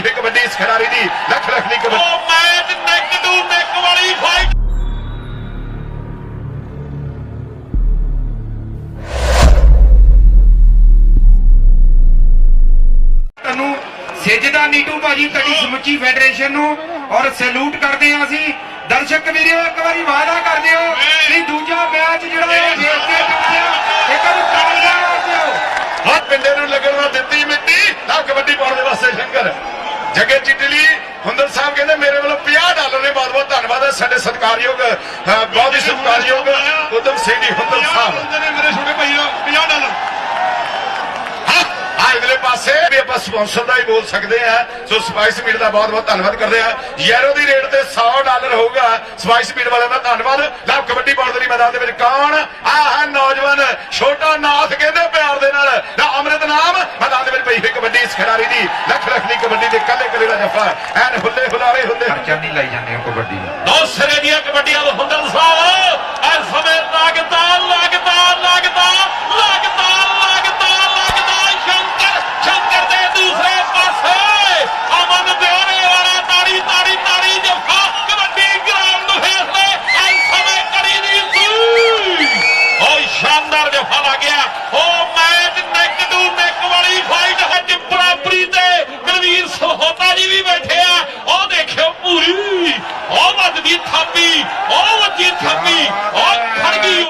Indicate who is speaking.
Speaker 1: ਰਹੀ ਹੈ ਕਬੱਡੀ ਇਸ ਖਿਡਾਰੀ ਦੀ ਲੱਖ ਲੱਖ ਦੀ ਕਬੱਡੀ।
Speaker 2: ਉਹ ਮੈਚ ਨੈਕ ਟੂ ਨੈਕ ਵਾਲੀ ਫਾਈਟ
Speaker 3: ਤੈਨੂੰ ਸੇਜਦਾ ਨੀਟੂ ਭਾਜੀ ਤੁਹਾਡੀ ਸਮੁੱਚੀ ਫੈਡਰੇਸ਼ਨ ਨੂੰ ਔਰ ਸੈਲੂਟ ਕਰਦੇ ਆਂ ਅਸੀਂ। ਦਰਸ਼ਕ ਵੀਰੋ ਇੱਕ ਵਾਰੀ ਵਾਅਦਾ ਕਰਦੇ ਹੋ ਕਿ ਦੂਜਾ ਮੈਚ ਜਿਹੜਾ ਇਹ ਵੇਖ ਕੇ ਟੁੱਟਿਆ
Speaker 1: ਪਿੰਡੇ ਨੂੰ ਲੱਗਣ ਵਾਸਤੇ ਦਿੱਤੀ ਮਿੱਟੀ। ਆ ਕਬੱਡੀ ਪਾਉਣ ਦੇ ਵਾਸਤੇ ਸ਼ੰਕਰ। ਜੱਗੇ ਚਿੱਟਲੀ ਹੁੰਦਰ ਸਾਹਿਬ ਕਹਿੰਦੇ ਮੇਰੇ ਵੱਲੋਂ 50 ਡਾਲਰ ਨੇ ਬਹੁਤ ਬਹੁਤ ਧੰਨਵਾਦ ਹੈ ਸਾਡੇ ਸਤਿਕਾਰਯੋਗ ਬਹੁਤ ਹੀ ਸਤਿਕਾਰਯੋਗ ਉਦਮ ਸਿੰਘ ਜੀ ਹੁੰਦਰ ਸਾਹਿਬ।
Speaker 4: ਮੇਰੇ ਛੋਟੇ ਭਾਈ ਨੂੰ 50 ਡਾਲਰ।
Speaker 1: ਹਾਂ ਆ ਇਧਰਲੇ ਪਾਸੇ ਵੀ ਆਪਾਂ ਸਪਾਂਸਰ ਦਾ ਹੀ ਬੋਲ ਸਕਦੇ ਆ ਸੋ ਸਪਾਈਸ ਮੀਟ ਦਾ ਬਹੁਤ ਬਹੁਤ ਧੰਨਵਾਦ ਕਰਦੇ ਆ ਯੈਰੋ ਦੀ ਰੇਟ ਤੇ 100 ਡਾਲਰ ਹੋਊਗਾ। ਸਪਾਈਸ ਮੀਟ ਵਾਲਿਆਂ ਦਾ ਧੰਨਵਾਦ। ਲਓ ਕਬੱਡੀ ਪਾਉਣ ਦੇ ਮੈਦਾਨ ਦੇ ਵਿੱਚ ਕੌਣ? ਆਹ ਨੌਜਵਾਨ ਛੋਟਾ ਨਾਥ ਬੁਲਾਵੇ ਹੁੰਦੇ।
Speaker 3: ਖਰਚਾ ਨਹੀਂ ਲਾਈ ਜਾਂਦੇ ਕਬੱਡੀ
Speaker 2: ਦੋ ਸਿਰੇ ਦੀਆਂ ਕਬੱਡੀਆਂ